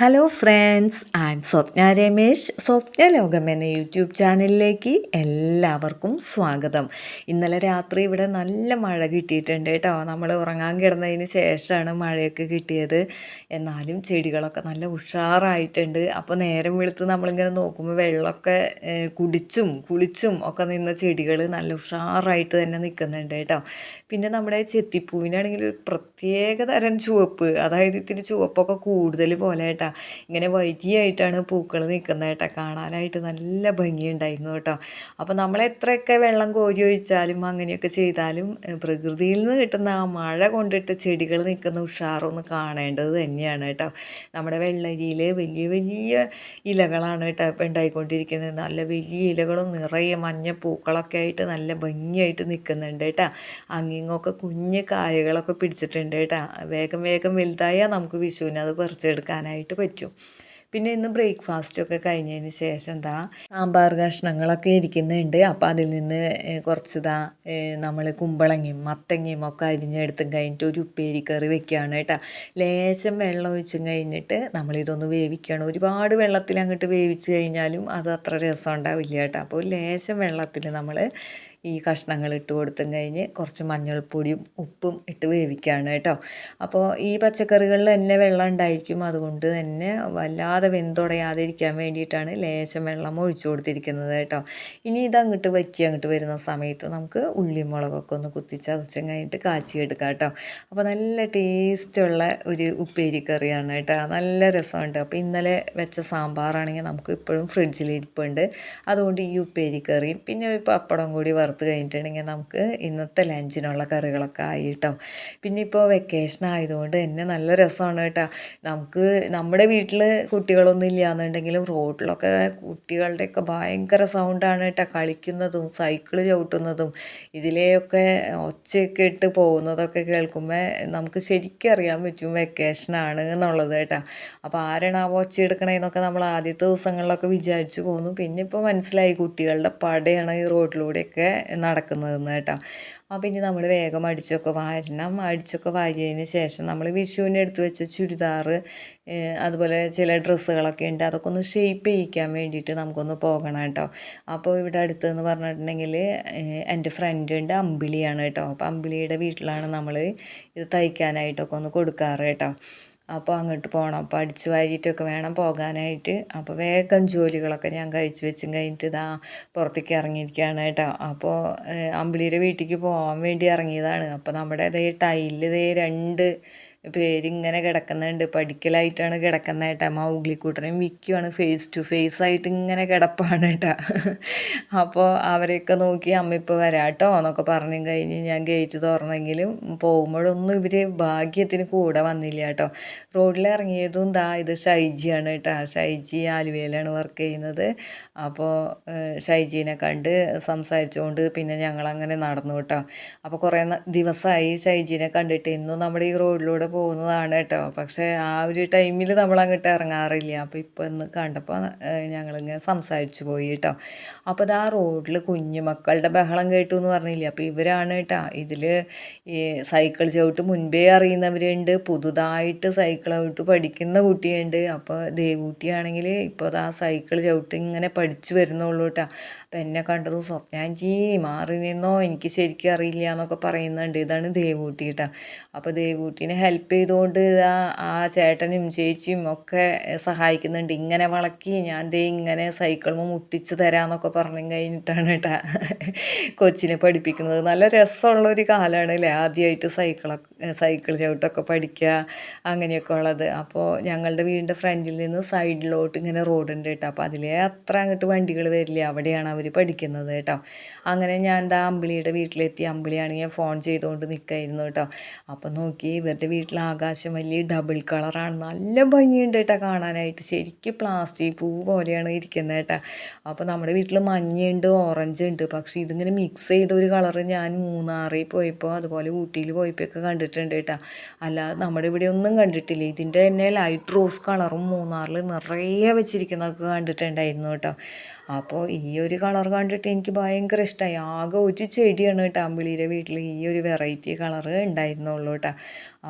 Hello friends I am Swapna Ramesh. Swapna ലോകം എന്ന YouTube ചാനലിലേക്ക് എല്ലാവർക്കും സ്വാഗതം. ഇന്നലെ രാത്രി ഇവിടെ നല്ല മഴ കിട്ടിയിട്ടുണ്ട് കേട്ടോ. നമ്മൾ ഉറങ്ങാൻ കിടന്നതിന് ശേഷമാണ് മഴയൊക്കെ കിട്ടിയത്. എന്നാലും ചെടികളൊക്കെ നല്ല ഉഷാറായിട്ടുണ്ട്. അപ്പോൾ നേരം വെളുത്ത് നമ്മളിങ്ങനെ നോക്കുമ്പോൾ വെള്ളമൊക്കെ കുടിച്ചും കുളിച്ചും ഒക്കെ നിന്ന ചെടികൾ നല്ല ഉഷാറായിട്ട് തന്നെ നിൽക്കുന്നുണ്ട് കേട്ടോ. പിന്നെ നമ്മുടെ ചെത്തിപ്പൂവിനാണെങ്കിൽ ഒരു പ്രത്യേക തരം ചുവപ്പ്. അതായത് ഇത്തിരി ചുവപ്പൊക്കെ കൂടുതൽ പോലെ കേട്ടോ ഇങ്ങനെ വൈകിയായിട്ടാണ് പൂക്കൾ നിൽക്കുന്നത് കേട്ടോ. കാണാനായിട്ട് നല്ല ഭംഗിയുണ്ടായിരുന്നു കേട്ടോ. അപ്പോൾ നമ്മൾ എത്രയൊക്കെ വെള്ളം കോരി ഒഴിച്ചാലും അങ്ങനെയൊക്കെ ചെയ്താലും പ്രകൃതിയിൽ നിന്ന് കിട്ടുന്ന ആ മഴ കൊണ്ടിട്ട് ചെടികൾ നിൽക്കുന്ന ഉഷാറൊന്ന് കാണേണ്ടത് തന്നെയാണ് കേട്ടോ. നമ്മുടെ വെള്ളരിയിൽ വലിയ വലിയ ഇലകളാണ് കേട്ടോ ഇപ്പം ഉണ്ടായിക്കൊണ്ടിരിക്കുന്നത്. നല്ല വലിയ ഇലകളും നിറയെ മഞ്ഞ പൂക്കളൊക്കെ ആയിട്ട് നല്ല ഭംഗിയായിട്ട് നിൽക്കുന്നുണ്ട് കേട്ടോ. അങ്ങിങ്ങൊക്കെ കുഞ്ഞ് കായകളൊക്കെ പിടിച്ചിട്ടുണ്ട് കേട്ടോ. വേഗം വേഗം വലുതായാൽ നമുക്ക് വിഷുവിനെ അത് പറിച്ചെടുക്കാനായിട്ട് പറ്റും. പിന്നെ ഇന്ന് ബ്രേക്ക്ഫാസ്റ്റൊക്കെ കഴിഞ്ഞതിന് ശേഷം എന്താ സാമ്പാർ കഷ്ണങ്ങളൊക്കെ ഇരിക്കുന്നുണ്ട്. അപ്പോൾ അതിൽ നിന്ന് കുറച്ച് ഇതാ നമ്മൾ കുമ്പളങ്ങയും മത്തങ്ങയും ഒക്കെ അരിഞ്ഞെടുത്തും കഴിഞ്ഞിട്ട് ഒരു ഉപ്പേരി കറി വെക്കുകയാണ് കേട്ടോ. ലേശം വെള്ളം ഒഴിച്ചും കഴിഞ്ഞിട്ട് നമ്മളിതൊന്ന് വേവിക്കുകയാണ് ഒരുപാട് വെള്ളത്തിൽ അങ്ങോട്ട് വേവിച്ച് കഴിഞ്ഞാലും അത് അത്ര രസം ഉണ്ടാവില്ല കേട്ടോ. അപ്പോൾ ലേശം വെള്ളത്തിൽ നമ്മൾ ഈ കഷ്ണങ്ങൾ ഇട്ട് കൊടുത്തും കഴിഞ്ഞ് കുറച്ച് മഞ്ഞൾപ്പൊടിയും ഉപ്പും ഇട്ട് വേവിക്കുകയാണ് കേട്ടോ. അപ്പോൾ ഈ പച്ചക്കറികളിൽ തന്നെ വെള്ളം ഉണ്ടായിരിക്കും. അതുകൊണ്ട് തന്നെ വല്ലാതെ വെന്തുടയാതിരിക്കാൻ വേണ്ടിയിട്ടാണ് ലേശം വെള്ളം ഒഴിച്ചു കൊടുത്തിരിക്കുന്നത് കേട്ടോ. ഇനി ഇത് അങ്ങോട്ട് വറ്റി അങ്ങോട്ട് വരുന്ന സമയത്ത് നമുക്ക് ഉള്ളിയും മുളകൊക്കെ ഒന്ന് കുത്തിച്ചതച്ചും കഴിഞ്ഞിട്ട് കാച്ചിയെടുക്കാം കേട്ടോ. അപ്പോൾ നല്ല ടേസ്റ്റുള്ള ഒരു ഉപ്പേരി കറിയാണ് കേട്ടോ. നല്ല രസമുണ്ട്. അപ്പോൾ ഇന്നലെ വെച്ച സാമ്പാറാണെങ്കിൽ നമുക്ക് ഇപ്പോഴും ഫ്രിഡ്ജിൽ ഇരിപ്പുണ്ട് അതുകൊണ്ട് ഈ ഉപ്പേരി കറിയും പിന്നെ ഒരു പപ്പടം കൂടി വറുത്ത് കഴിഞ്ഞിട്ടുണ്ടെങ്കിൽ നമുക്ക് ഇന്നത്തെ ലഞ്ചിനുള്ള കറികളൊക്കെ ആയി കേട്ടോ പിന്നെ ഇപ്പോൾ വെക്കേഷൻ ആയതുകൊണ്ട് തന്നെ നല്ല രസമാണ് കേട്ടോ. നമുക്ക് നമ്മുടെ വീട്ടിൽ കുട്ടികളൊന്നും ഇല്ലയെന്നുണ്ടെങ്കിലും റോഡിലൊക്കെ കുട്ടികളുടെയൊക്കെ ഭയങ്കര സൗണ്ടാണ് കേട്ടോ. കളിക്കുന്നതും സൈക്കിൾ ചവിട്ടുന്നതും ഇതിലെയൊക്കെ ഒച്ചയൊക്കെ ഇട്ട് പോകുന്നതൊക്കെ കേൾക്കുമ്പോൾ നമുക്ക് ശരിക്കും അറിയാൻ പറ്റും വെക്കേഷനാണ് എന്നുള്ളത് കേട്ടോ. അപ്പോൾ ആരാണ് ആ ഒച്ച എടുക്കണേന്നൊക്കെ നമ്മൾ ആദ്യത്തെ ദിവസങ്ങളിലൊക്കെ വിചാരിച്ചു പോന്നു പിന്നെ ഇപ്പോൾ മനസ്സിലായി കുട്ടികളുടെ പടയാണ് ഈ റോഡിലൂടെയൊക്കെ നടക്കുന്നതെന്ന് കേട്ടോ. അപ്പോൾ ഇനി നമ്മൾ വേഗം അടിച്ചൊക്കെ വാരണം. അടിച്ചൊക്കെ വാരിയതിന് ശേഷം നമ്മൾ വിഷുവിന് എടുത്തു വെച്ച ചുരിദാർ അതുപോലെ ചില ഡ്രസ്സുകളൊക്കെ ഉണ്ട്. അതൊക്കെ ഒന്ന് ഷെയ്പ്പ് ചെയ്യിക്കാൻ വേണ്ടിയിട്ട് നമുക്കൊന്ന് പോകണം കേട്ടോ. അപ്പോൾ ഇവിടെ അടുത്തെന്ന് പറഞ്ഞിട്ടുണ്ടെങ്കിൽ എന്റെ ഫ്രണ്ട് ഉണ്ട് അമ്പിളിയാണ് കേട്ടോ. അപ്പോൾ അമ്പിളിയുടെ വീട്ടിലാണ് നമ്മൾ ഇത് തയ്ക്കാനായിട്ടൊക്കെ ഒന്ന് കൊടുക്കാറ് കേട്ടോ. അപ്പോൾ അങ്ങോട്ട് പോകണം. അപ്പോൾ അടിച്ചു വാരിയിട്ടൊക്കെ വേണം പോകാനായിട്ട്. അപ്പോൾ വേഗം ജോലികളൊക്കെ ഞാൻ കഴിച്ചു വെച്ചും കഴിഞ്ഞിട്ട് ഇതാ പുറത്തേക്ക് ഇറങ്ങിയിരിക്കുകയാണ് കേട്ടോ. അപ്പോൾ അമ്പിളിയുടെ വീട്ടിലേക്ക് പോകാൻ വേണ്ടി ഇറങ്ങിയതാണ്. അപ്പോൾ നമ്മുടെ ഇതേ ടൈലിൽ ഇതേ രണ്ട് പേരിങ്ങനെ കിടക്കുന്നുണ്ട്. പഠിക്കലായിട്ടാണ് കിടക്കുന്നത് കേട്ടോ. മൗഗ്ലിക്കൂട്ടനും വിക്കുവാണ്. ഫേസ് ടു ഫേസ് ആയിട്ട് ഇങ്ങനെ കിടപ്പാണ് കേട്ടോ. അപ്പോൾ അവരെയൊക്കെ നോക്കി അമ്മ ഇപ്പോൾ വരാം കേട്ടോ എന്നൊക്കെ പറഞ്ഞു കഴിഞ്ഞ് ഞാൻ ഗേറ്റ് തുറന്നെങ്കിലും പോകുമ്പോഴൊന്നും ഇവർ ഭാഗ്യത്തിന് കൂടെ വന്നില്ല കേട്ടോ. റോഡിൽ ഇറങ്ങിയതും ദാ ഇത് ഷൈജിയാണ് കേട്ടോ. ഷൈജി ആലുവയിലാണ് വർക്ക് ചെയ്യുന്നത്. അപ്പോൾ ഷൈജീനെ കണ്ട് സംസാരിച്ചുകൊണ്ട് പിന്നെ ഞങ്ങളങ്ങനെ നടന്നു കേട്ടോ. അപ്പോൾ കുറേ ദിവസമായി ഷൈജീനെ കണ്ടിട്ട്. ഇന്നും നമ്മുടെ ഈ റോഡിലൂടെ പോകുന്നതാണ് കേട്ടോ. പക്ഷേ ആ ഒരു ടൈമിൽ നമ്മൾ അങ്ങോട്ട് ഇറങ്ങാറില്ല. അപ്പോൾ ഇപ്പോൾ ഇന്ന് കണ്ടപ്പോൾ ഞങ്ങളിങ്ങനെ സംസാരിച്ചു പോയി കേട്ടോ. അപ്പോൾ അത് ആ റോഡിൽ കുഞ്ഞു മക്കളുടെ ബഹളം കേട്ടു എന്ന് പറഞ്ഞില്ല? അപ്പോൾ ഇവരാണ് കേട്ടോ. ഇതിൽ ഈ സൈക്കിൾ ചവിട്ട് മുൻപേ അറിയുന്നവരുണ്ട്. പുതുതായിട്ട് സൈക്കിൾ ചവിട്ട് പഠിക്കുന്ന കുട്ടിയുണ്ട്. അപ്പോൾ ദേവൂട്ടിയാണെങ്കിൽ ഇപ്പോൾ ആ സൈക്കിൾ ചവിട്ട് ഇങ്ങനെ പഠിച്ചു വരുന്നുള്ളൂ കേട്ടോ. അപ്പം എന്നെ കണ്ടത് സ്വപ്നാഞ്ചി മാറി നിന്നോ എനിക്ക് ശരിക്കും അറിയില്ല എന്നൊക്കെ പറയുന്നുണ്ട്. ഇതാണ് ദേവൂട്ടി കേട്ടോ അപ്പോൾ ദേവൂട്ടീനെ ഹെൽപ്പ് ചെയ്തുകൊണ്ട് ആ ആ ചേട്ടനും ചേച്ചിയും ഒക്കെ സഹായിക്കുന്നുണ്ട്. ഇങ്ങനെ വളക്കി ഞാൻ ദേ ഇങ്ങനെ സൈക്കിളും മുട്ടിച്ച് തരാമെന്നൊക്കെ പറഞ്ഞു കഴിഞ്ഞിട്ടാണ് കേട്ടാ കൊച്ചിനെ പഠിപ്പിക്കുന്നത്. നല്ല രസമുള്ള ഒരു കാലമാണ് അല്ലേ ആദ്യമായിട്ട് സൈക്കിളൊക്കെ സൈക്കിൾ ചവിട്ടൊക്കെ പഠിക്കുക അങ്ങനെയൊക്കെ ഉള്ളത്. അപ്പോൾ ഞങ്ങളുടെ വീടിന്റെ ഫ്രണ്ടിൽ നിന്ന് സൈഡിലോട്ട് ഇങ്ങനെ റോഡുണ്ട് കേട്ടോ അപ്പോൾ അതിലേ അത്ര അങ്ങോട്ട് വണ്ടികൾ വരില്ല. അവിടെയാണ് അവർ പഠിക്കുന്നത് കേട്ടോ അങ്ങനെ ഞാൻ എന്താ അമ്പിളിയുടെ വീട്ടിലെത്തി. അമ്പിളിയാണെങ്കിൽ ഫോൺ ചെയ്തുകൊണ്ട് നിൽക്കായിരുന്നു കേട്ടോ അപ്പം നോക്കി ഇവരുടെ വീട്ടിൽ ആകാശം വലിയ ഡബിൾ കളറാണ്. നല്ല ഭംഗിയുണ്ട് കേട്ടോ കാണാനായിട്ട്. ശരിക്കും പ്ലാസ്റ്റിക് പൂ പോലെയാണ് ഇരിക്കുന്നത് കേട്ടോ. അപ്പോൾ നമ്മുടെ വീട്ടിൽ മഞ്ഞയുണ്ട് ഓറഞ്ച് ഉണ്ട്. പക്ഷേ ഇതിങ്ങനെ മിക്സ് ചെയ്ത ഒരു കളറ് ഞാൻ മൂന്നാറിൽ പോയപ്പോൾ അതുപോലെ ഊട്ടിയിൽ പോയപ്പോൾ ഒക്കെ കണ്ടിട്ടുണ്ട് കേട്ടോ. അല്ലാതെ നമ്മുടെ ഇവിടെ ഒന്നും കണ്ടിട്ടില്ല. ഇതിന്റെ തന്നെ ലൈറ്റ് റോസ് കളറും മൂന്നാറിൽ നിറയെ വെച്ചിരിക്കുന്നതൊക്കെ കണ്ടിട്ടുണ്ടായിരുന്നു കേട്ടോ. അപ്പോൾ ഈ ഒരു കളർ കണ്ടിട്ട് എനിക്ക് ഭയങ്കര ഇഷ്ടമായി ആകെ ഒരു ചെടിയാണ് കേട്ടോ അമ്പിളിയുടെ വീട്ടിൽ ഈ ഒരു വെറൈറ്റി കളറ് ഉണ്ടായിരുന്നുള്ളൂ കേട്ടോ.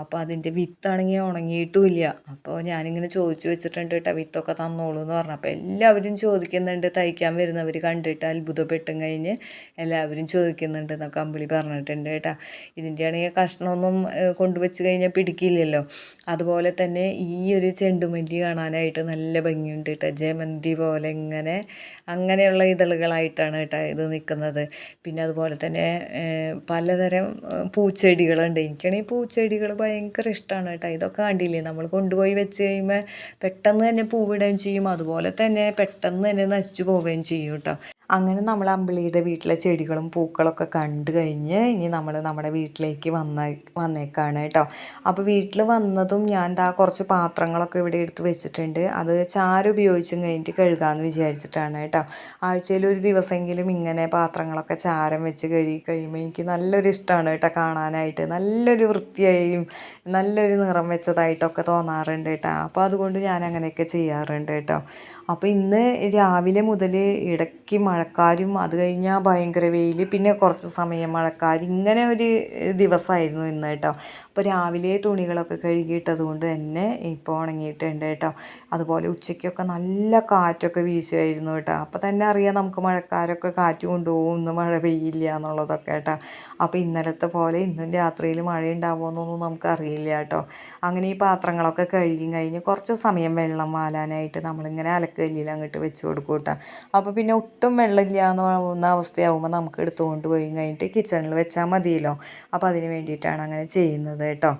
അപ്പോൾ അതിന്റെ വിത്താണെങ്കിൽ ഉണങ്ങിയിട്ടുമില്ല. അപ്പോൾ ഞാനിങ്ങനെ ചോദിച്ചു വെച്ചിട്ടുണ്ട് കേട്ടോ വിത്തൊക്കെ തന്നോളൂ എന്ന് പറഞ്ഞു. അപ്പോൾ എല്ലാവരും ചോദിക്കുന്നുണ്ട് തയ്ക്കാൻ വരുന്നവർ കണ്ടിട്ട് അത്ഭുതപ്പെട്ടും കഴിഞ്ഞ് എല്ലാവരും ചോദിക്കുന്നുണ്ട് എന്നൊക്കെ അമ്പിളി പറഞ്ഞിട്ടുണ്ട് കേട്ടോ. ഇതിന്റെ ആണെങ്കിൽ കഷ്ണമൊന്നും കൊണ്ടുവച്ച് കഴിഞ്ഞാൽ പിടിക്കില്ലല്ലോ. അതുപോലെ തന്നെ ഈ ഒരു ചെണ്ടുമല്ലി കാണാനായിട്ട് നല്ല ഭംഗിയുണ്ട് കേട്ടോ. ജമന്തി പോലെ ഇങ്ങനെ അങ്ങനെയുള്ള ഇതളുകളായിട്ടാണ് കേട്ടോ ഇത് നിൽക്കുന്നത്. പിന്നെ അതുപോലെ തന്നെ പലതരം പൂച്ചെടികളുണ്ട്. എനിക്കാണെങ്കിൽ പൂച്ചെടികൾ ഭയങ്കര ഇഷ്ടമാണ് കേട്ടോ. ഇതൊക്കെ കണ്ടില്ലേ? നമ്മൾ കൊണ്ടുപോയി വെച്ച് കഴിയുമ്പോൾ പെട്ടെന്ന് തന്നെ പൂവിടുകയും ചെയ്യും. അതുപോലെ തന്നെ പെട്ടെന്ന് തന്നെ നശിച്ചു പോവുകയും ചെയ്യും കേട്ടോ. അങ്ങനെ നമ്മൾ അമ്പിളിയുടെ വീട്ടിലെ ചെടികളും പൂക്കളൊക്കെ കണ്ടു കഴിഞ്ഞ് ഇനി നമ്മൾ നമ്മുടെ വീട്ടിലേക്ക് വന്ന വന്നേക്കാണ് കേട്ടോ. അപ്പോൾ വീട്ടിൽ വന്നതും ഞാൻ ദാ കുറച്ച് പാത്രങ്ങളൊക്കെ ഇവിടെ എടുത്ത് വെച്ചിട്ടുണ്ട്. അത് ചാരം ഉപയോഗിച്ചും കഴിഞ്ഞിട്ട് കഴുകാമെന്ന് വിചാരിച്ചിട്ടാണ് കേട്ടോ. ആഴ്ചയിൽ ഒരു ദിവസമെങ്കിലും ഇങ്ങനെ പാത്രങ്ങളൊക്കെ ചാരം വെച്ച് കഴുകി കഴിയുമ്പോൾ എനിക്ക് നല്ലൊരു ഇഷ്ടമാണ് കേട്ടോ കാണാനായിട്ട്. നല്ലൊരു വൃത്തിയായും നല്ലൊരു നിറം വെച്ചതായിട്ടൊക്കെ തോന്നാറുണ്ട് കേട്ടോ. അപ്പോൾ അതുകൊണ്ട് ഞാൻ അങ്ങനെയൊക്കെ ചെയ്യാറുണ്ട് കേട്ടോ. അപ്പോൾ ഇന്ന് രാവിലെ മുതൽ ഇടയ്ക്ക് മഴക്കാരും അത് കഴിഞ്ഞാൽ ഭയങ്കര വെയിൽ പിന്നെ കുറച്ച് സമയം മഴക്കാർ ഇങ്ങനെ ഒരു ദിവസമായിരുന്നു ഇന്ന് കേട്ടോ. അപ്പോൾ രാവിലെ തുണികളൊക്കെ കഴുകിയിട്ടത് കൊണ്ട് തന്നെ ഇപ്പോൾ ഉണങ്ങിയിട്ടുണ്ട് കേട്ടോ. അതുപോലെ ഉച്ചയ്ക്കൊക്കെ നല്ല കാറ്റൊക്കെ വീശുമായിരുന്നു കേട്ടോ. അപ്പോൾ തന്നെ അറിയാം നമുക്ക് മഴക്കാരൊക്കെ കാറ്റ് കൊണ്ടുപോകും ഇന്ന് മഴ പെയ്യില്ല എന്നുള്ളതൊക്കെ കേട്ടോ. അപ്പോൾ ഇന്നലത്തെ പോലെ ഇന്നും രാത്രിയിൽ മഴ ഉണ്ടാവുമെന്നൊന്നും നമുക്കറിയില്ല കേട്ടോ. അങ്ങനെ ഈ പാത്രങ്ങളൊക്കെ കഴുകി കഴിഞ്ഞ് കുറച്ച് സമയം വെള്ളം വാലാനായിട്ട് നമ്മളിങ്ങനെ അലക്കല്ലിൽ അങ്ങോട്ട് വെച്ച് കൊടുക്കും കേട്ടോ അപ്പോൾ പിന്നെ ഒട്ടും വെള്ളമില്ല എന്ന് പറയുന്ന അവസ്ഥയാകുമ്പോൾ നമുക്ക് എടുത്തുകൊണ്ട് പോയി കഴിഞ്ഞിട്ട് കിച്ചണിൽ വെച്ചാൽ മതിയല്ലോ. അപ്പോൾ അതിന് വേണ്ടിയിട്ടാണ് അങ്ങനെ ചെയ്യുന്നത് കേട്ടോ.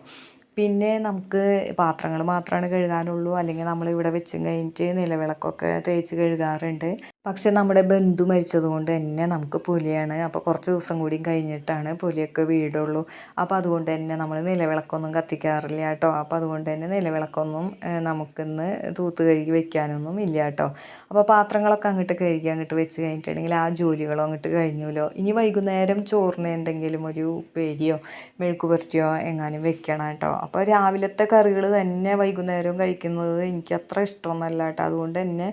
പിന്നെ നമുക്ക് പാത്രങ്ങൾ മാത്രമാണ് കഴുകാനുള്ളൂ. അല്ലെങ്കിൽ നമ്മൾ ഇവിടെ വെച്ചും കഴിഞ്ഞിട്ട് നിലവിളക്കൊക്കെ തേച്ച് കഴുകാറുണ്ട്. പക്ഷെ നമ്മുടെ ബന്ധു മരിച്ചത് കൊണ്ട് തന്നെ നമുക്ക് പുലിയാണ്. അപ്പോൾ കുറച്ച് ദിവസം കൂടി കഴിഞ്ഞിട്ടാണ് പുലിയൊക്കെ വീടുള്ളൂ. അപ്പോൾ അതുകൊണ്ട് തന്നെ നമ്മൾ നിലവിളക്കൊന്നും കത്തിക്കാറില്ല കേട്ടോ. അപ്പോൾ അതുകൊണ്ട് തന്നെ നിലവിളക്കൊന്നും നമുക്കിന്ന് തൂത്ത് കഴുകി വെക്കാനൊന്നും ഇല്ല കേട്ടോ. അപ്പോൾ പാത്രങ്ങളൊക്കെ അങ്ങോട്ട് കഴുകി അങ്ങോട്ട് വെച്ച് കഴിഞ്ഞിട്ടുണ്ടെങ്കിൽ ആ ജോലികളോ അങ്ങോട്ട് കഴിഞ്ഞുല്ലോ. ഇനി വൈകുന്നേരം ചോറിന് എന്തെങ്കിലും ഒരു ഉപ്പേരിയോ മെഴുക്കുപുരട്ടിയോ എങ്ങാനും വെക്കണം കേട്ടോ. അപ്പോൾ രാവിലത്തെ കറികൾ തന്നെ വൈകുന്നേരവും കഴിക്കുന്നത് എനിക്ക് അത്ര ഇഷ്ടമൊന്നുമല്ല കേട്ടോ. അതുകൊണ്ട് തന്നെ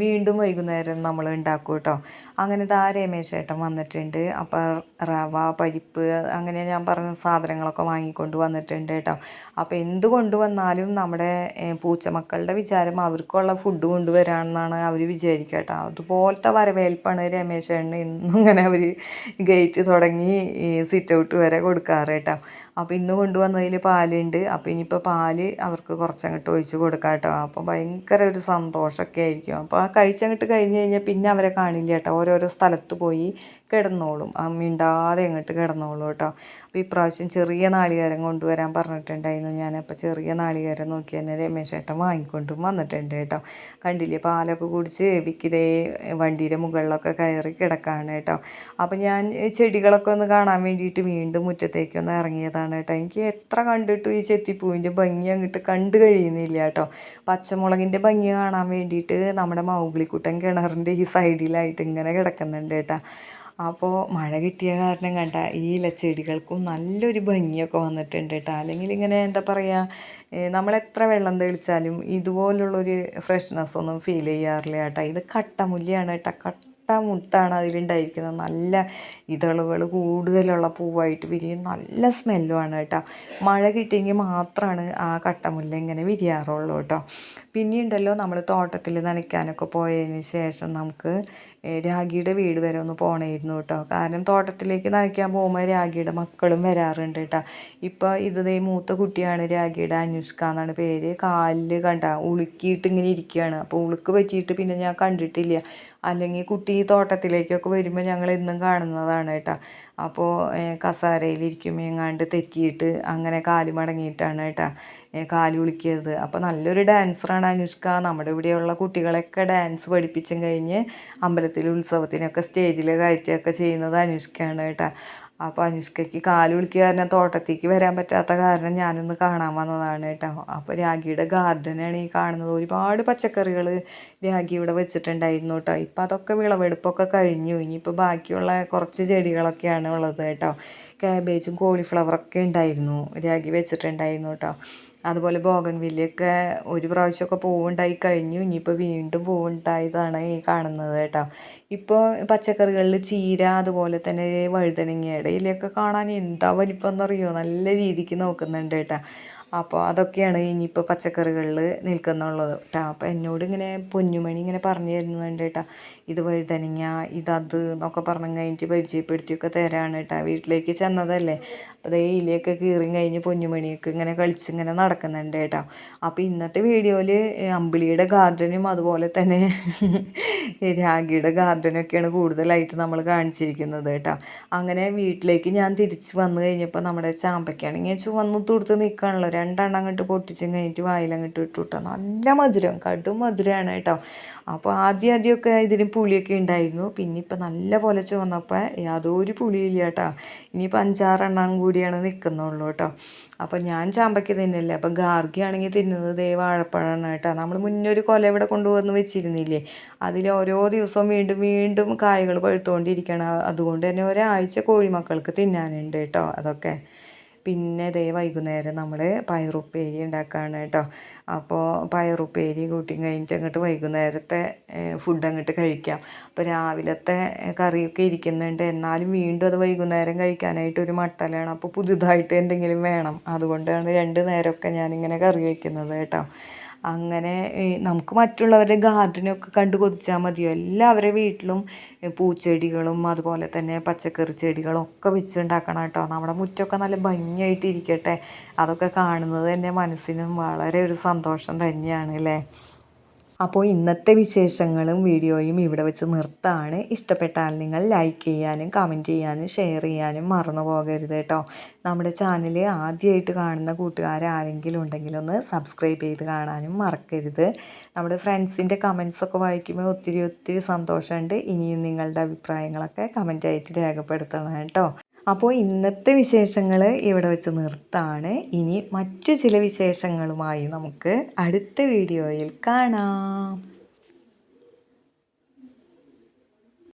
വീണ്ടും വൈകുന്നേരം നമ്മൾ ഉണ്ടാക്കും കേട്ടോ. അങ്ങനെ ദാ രമേശേട്ടൻ വന്നിട്ടുണ്ട്. അപ്പോൾ റവ പരിപ്പ് അങ്ങനെ ഞാൻ പറഞ്ഞ സാധനങ്ങളൊക്കെ വാങ്ങിക്കൊണ്ട് വന്നിട്ടുണ്ട് കേട്ടോ. അപ്പോൾ എന്ത് കൊണ്ടുവന്നാലും നമ്മുടെ പൂച്ചമക്കളുടെ വിചാരം അവർക്കുള്ള ഫുഡ് കൊണ്ടുവരാമെന്നാണ് അവർ വിചാരിക്കുക കേട്ടോ. അതുപോലത്തെ വരവേൽപ്പാണ് രമേശ് ചേട്ടന് ഇന്നും ഇങ്ങനെ അവർ ഗേറ്റ് തുടങ്ങി സിറ്റ് ഔട്ട് വരെ കൊടുക്കാറ് കേട്ടോ. അപ്പോൾ ഇന്ന് കൊണ്ടുവന്നതിൽ പാലുണ്ട്. അപ്പോൾ ഇനിയിപ്പോൾ പാൽ അവർക്ക് കുറച്ചങ്ങോട്ട് ഒഴിച്ച് കൊടുക്കാം കേട്ടോ അപ്പോൾ ഭയങ്കര ഒരു സന്തോഷമൊക്കെ ആയിരിക്കും. അപ്പോൾ ആ കഴിച്ചങ്ങോട്ട് കഴിഞ്ഞ് കഴിഞ്ഞാൽ പിന്നെ അവരെ കാണില്ല കേട്ടോ. ഓരോരോ സ്ഥലത്ത് പോയി കിടന്നോളും. മിണ്ടാതെ അങ്ങോട്ട് കിടന്നോളും കേട്ടോ. അപ്പോൾ ഇപ്രാവശ്യം ചെറിയ നാളികേരം കൊണ്ടുവരാൻ പറഞ്ഞിട്ടുണ്ടായിരുന്നു ഞാൻ അപ്പോൾ ചെറിയ നാളികേരം നോക്കി തന്നെ രമേശ് ചേട്ടൻ വാങ്ങിക്കൊണ്ടും വന്നിട്ടുണ്ട് കേട്ടോ. കണ്ടില്ലേ പാലൊക്കെ കുടിച്ച് വിക്കിതേ വണ്ടിയുടെ മുകളിലൊക്കെ കയറി കിടക്കാണ് കേട്ടോ. അപ്പോൾ ഞാൻ ചെടികളൊക്കെ ഒന്ന് കാണാൻ വേണ്ടിയിട്ട് വീണ്ടും മുറ്റത്തേക്ക് ഒന്ന് ഇറങ്ങിയതാണ് കേട്ടോ. എനിക്ക് എത്ര കണ്ടിട്ടും ഈ ചെത്തിപ്പൂവിന്റെ ഭംഗി അങ്ങോട്ട് കണ്ടു കഴിയുന്നില്ല കേട്ടോ. പച്ചമുളകിന്റെ ഭംഗി കാണാൻ വേണ്ടിയിട്ട് നമ്മുടെ മൗഗ്ലിക്കുട്ടൻ കിണറിന്റെ ഈ സൈഡിലായിട്ട് ഇങ്ങനെ കിടക്കുന്നുണ്ട് കേട്ടോ. അപ്പോൾ മഴ കിട്ടിയ കാരണം കണ്ട ഈ ഇല ചെടികൾക്കും നല്ലൊരു ഭംഗിയൊക്കെ വന്നിട്ടുണ്ട് കേട്ടോ അല്ലെങ്കിൽ ഇങ്ങനെ എന്താ പറയുക നമ്മളെത്ര വെള്ളം തെളിച്ചാലും ഇതുപോലുള്ളൊരു ഫ്രഷ്നെസ് ഒന്നും ഫീൽ ചെയ്യാറില്ല കേട്ടോ ഇത് കട്ടമുല്ലയാണ് കേട്ടോ കട്ട മുത്താണ് അതിലുണ്ടായിരിക്കുന്നത്. നല്ല ഇതളുകൾ കൂടുതലുള്ള പൂവായിട്ട് വിരിയും നല്ല സ്മെല്ലുമാണ് കേട്ടോ. മഴ കിട്ടിയെങ്കിൽ മാത്രമാണ് ആ കട്ടമുല്ല ഇങ്ങനെ വിരിയാറുള്ളൂ കേട്ടോ. പിന്നെയുണ്ടല്ലോ നമ്മൾ തോട്ടത്തിൽ നനയ്ക്കാനൊക്കെ പോയതിന് ശേഷം നമുക്ക് രാഗിയുടെ വീട് വരെ ഒന്ന് പോകണമായിരുന്നു കേട്ടോ. കാരണം തോട്ടത്തിലേക്ക് നനയ്ക്കാൻ പോകുമ്പോൾ രാഗിയുടെ മക്കളും വരാറുണ്ട് കേട്ടോ. ഇപ്പോൾ ഇത് മൂത്ത കുട്ടിയാണ് രാഗിയുടെ അനുഷ്ക എന്നാണ് പേര്. കാലിൽ കണ്ട ഉളുക്കിയിട്ട് ഇങ്ങനെ ഇരിക്കുകയാണ്. അപ്പോൾ ഉളുക്ക് പറ്റിയിട്ട് പിന്നെ ഞാൻ കണ്ടിട്ടില്ല. അല്ലെങ്കിൽ കുട്ടി തോട്ടത്തിലേക്കൊക്കെ വരുമ്പോൾ ഞങ്ങൾ എന്നും കാണുന്നതാണ് കേട്ടോ. അപ്പോൾ കസാരയിലിരിക്കും എങ്ങാണ്ട് തെറ്റിയിട്ട് അങ്ങനെ കാൽ മടങ്ങിയിട്ടാണ് കേട്ടോ കാൽ വിളിക്കരുത് അപ്പോൾ നല്ലൊരു ഡാൻസറാണ് അനുഷ്ക. നമ്മുടെ ഇവിടെയുള്ള കുട്ടികളെയൊക്കെ ഡാൻസ് പഠിപ്പിച്ചും കഴിഞ്ഞ് അമ്പലത്തിൽ ഉത്സവത്തിനൊക്കെ സ്റ്റേജിൽ കയറ്റുകയൊക്കെ ചെയ്യുന്നത് അനുഷ്കയാണ് കേട്ടോ. അപ്പോൾ അനുഷ്കയ്ക്ക് കാൽ വിളിക്കുക കാരണം തോട്ടത്തേക്ക് വരാൻ പറ്റാത്ത കാരണം ഞാനൊന്ന് കാണാൻ വന്നതാണ് കേട്ടോ. അപ്പോൾ രാഗിയുടെ ഗാർഡനാണ് ഈ കാണുന്നത്. ഒരുപാട് പച്ചക്കറികൾ രാഗി ഇവിടെ വെച്ചിട്ടുണ്ടായിരുന്നു കേട്ടോ. ഇപ്പം അതൊക്കെ വിളവെടുപ്പൊക്കെ കഴിഞ്ഞു. ഇനിയിപ്പോൾ ബാക്കിയുള്ള കുറച്ച് ചെടികളൊക്കെയാണ് ഉള്ളത് കേട്ടോ. ക്യാബേജും കോളിഫ്ലവറൊക്കെ ഉണ്ടായിരുന്നു. രാഗി വെച്ചിട്ടുണ്ടായിരുന്നു കേട്ടോ. അതുപോലെ ബോഗൻവില്ലയൊക്കെ ഒരു പ്രാവശ്യമൊക്കെ പൂവുണ്ടായി കഴിഞ്ഞു. ഇനിയിപ്പോൾ വീണ്ടും പൂവുണ്ടായതാണ് ഈ കാണുന്നത് കേട്ടോ. ഇപ്പോൾ പച്ചക്കറികളിൽ ചീര അതുപോലെ തന്നെ വഴുതനങ്ങയുടെ ഇലയൊക്കെ കാണാൻ എന്താ വലിപ്പം എന്നറിയോ നല്ല രീതിക്ക് നോക്കുന്നുണ്ട് കേട്ടോ. അപ്പോൾ അതൊക്കെയാണ് ഇനിയിപ്പോൾ പച്ചക്കറികളിൽ നിൽക്കുന്നുള്ളത് കേട്ടോ. അപ്പോൾ എന്നോട് ഇങ്ങനെ പൊന്നുമണി ഇങ്ങനെ പറഞ്ഞു തരുന്നുണ്ട് കേട്ടോ. ഇത് വഴുതനങ്ങ ഇതത് എന്നൊക്കെ പറഞ്ഞു കഴിഞ്ഞിട്ട് പരിചയപ്പെടുത്തിയൊക്കെ തരാണ് കേട്ടോ വീട്ടിലേക്ക് ചെന്നതല്ലേ. അപ്പോൾ അതേ ഇലയൊക്കെ കീറി കഴിഞ്ഞ് പൊന്നുമണിയൊക്കെ ഇങ്ങനെ കളിച്ചിങ്ങനെ നടക്കുന്നുണ്ട് കേട്ടോ അപ്പോൾ ഇന്നത്തെ വീഡിയോയിൽ അമ്പിളിയുടെ ഗാർഡനും അതുപോലെ തന്നെ രാഗിയുടെ ഗാർഡനൊക്കെയാണ് കൂടുതലായിട്ട് നമ്മൾ കാണിച്ചിരിക്കുന്നത് കേട്ടോ അങ്ങനെ വീട്ടിലേക്ക് ഞാൻ തിരിച്ച് വന്നു കഴിഞ്ഞപ്പോൾ നമ്മുടെ ചാമ്പയ്ക്കാണെങ്കിൽ ചുവന്ന് തുടുത്ത് നിൽക്കാണല്ലോ രണ്ടെണ്ണം അങ്ങോട്ട് പൊട്ടിച്ചും കഴിഞ്ഞിട്ട് വായിലങ്ങോട്ട് ഇട്ടു കിട്ടാം നല്ല മധുരം കടും മധുരമാണ് കേട്ടോ അപ്പോൾ ആദ്യം ആദ്യമൊക്കെ ഇതിന് പുളിയൊക്കെ ഉണ്ടായിരുന്നു. പിന്നെ ഇപ്പം നല്ല പോലെ ചുവന്നപ്പോൾ യാതൊരു പുളിയില്ല കേട്ടോ. ഇനിയിപ്പോൾ അഞ്ചാറെണ്ണം കൂടിയാണ് നിൽക്കുന്നുള്ളൂ കേട്ടോ. അപ്പോൾ ഞാൻ ചാമ്പയ്ക്ക് തിന്നില്ല അപ്പോൾ ഗാർഗി ആണെങ്കിൽ തിന്നുന്നത് ദേ വാഴപ്പഴമാണ് കേട്ടോ. നമ്മൾ മുന്നേ ഒരു കൊല ഇവിടെ കൊണ്ടുവന്ന് വെച്ചിരുന്നില്ലേ? അതിൽ ഓരോ ദിവസവും വീണ്ടും വീണ്ടും കായകൾ പഴുത്തുകൊണ്ടിരിക്കണം അതുകൊണ്ട് തന്നെ ഒരാഴ്ച കോഴിമക്കൾക്ക് തിന്നാനുണ്ട് കേട്ടോ അതൊക്കെ. പിന്നെ ദേ വൈകുന്നേരം നമ്മൾ പയറുപ്പേരി ഉണ്ടാക്കുകയാണ് കേട്ടോ. അപ്പോൾ പയറുപ്പേരി കൂട്ടി കഴിഞ്ഞിട്ട് അങ്ങോട്ട് വൈകുന്നേരത്തെ ഫുഡ് അങ്ങോട്ട് കഴിക്കാം. അപ്പോൾ രാവിലത്തെ കറിയൊക്കെ ഇരിക്കുന്നുണ്ട്. എന്നാലും വീണ്ടും അത് വൈകുന്നേരം കഴിക്കാനായിട്ട് ഒരു മട്ടലാണ്. അപ്പോൾ പുതുതായിട്ട് എന്തെങ്കിലും വേണം. അതുകൊണ്ടാണ് രണ്ട് നേരമൊക്കെ ഞാനിങ്ങനെ കറി വയ്ക്കുന്നത് കേട്ടോ. അങ്ങനെ നമുക്ക് മറ്റുള്ളവരുടെ ഗാർഡനൊക്കെ കണ്ട് കൊതിച്ചാൽ മതിയോ എല്ലാവരുടെ വീട്ടിലും പൂച്ചെടികളും അതുപോലെ തന്നെ പച്ചക്കറി ചെടികളും ഒക്കെ വെച്ചുണ്ടാക്കണം കേട്ടോ. നമ്മുടെ മുറ്റമൊക്കെ നല്ല ഭംഗിയായിട്ട് ഇരിക്കട്ടെ അതൊക്കെ കാണുന്നത് തന്നെ മനസ്സിനും വളരെ ഒരു സന്തോഷം തന്നെയാണ് അല്ലേ? അപ്പോൾ ഇന്നത്തെ വിശേഷങ്ങളും വീഡിയോയും ഇവിടെ വെച്ച് നിർത്താണ്. ഇഷ്ടപ്പെട്ടാൽ നിങ്ങൾ ലൈക്ക് ചെയ്യാനും കമന്റ് ചെയ്യാനും ഷെയർ ചെയ്യാനും മറന്നു പോകരുത് കേട്ടോ നമ്മുടെ ചാനൽ ആദ്യമായിട്ട് കാണുന്ന കൂട്ടുകാരാരെങ്കിലും ഉണ്ടെങ്കിൽ ഒന്ന് സബ്സ്ക്രൈബ് ചെയ്ത് കാണാനും മറക്കരുത്. നമ്മുടെ ഫ്രണ്ട്സിന്റെ കമൻസൊക്കെ വായിക്കുമ്പോൾ ഒത്തിരി ഒത്തിരി സന്തോഷമുണ്ട്. ഇനിയും നിങ്ങളുടെ അഭിപ്രായങ്ങളൊക്കെ കമന്റായിട്ട് രേഖപ്പെടുത്തണം കേട്ടോ അപ്പോൾ ഇന്നത്തെ വിശേഷങ്ങൾ ഇവിടെ വെച്ച് നിർത്താണ്. ഇനി മറ്റു ചില വിശേഷങ്ങളുമായി നമുക്ക് അടുത്ത വീഡിയോയിൽ കാണാം.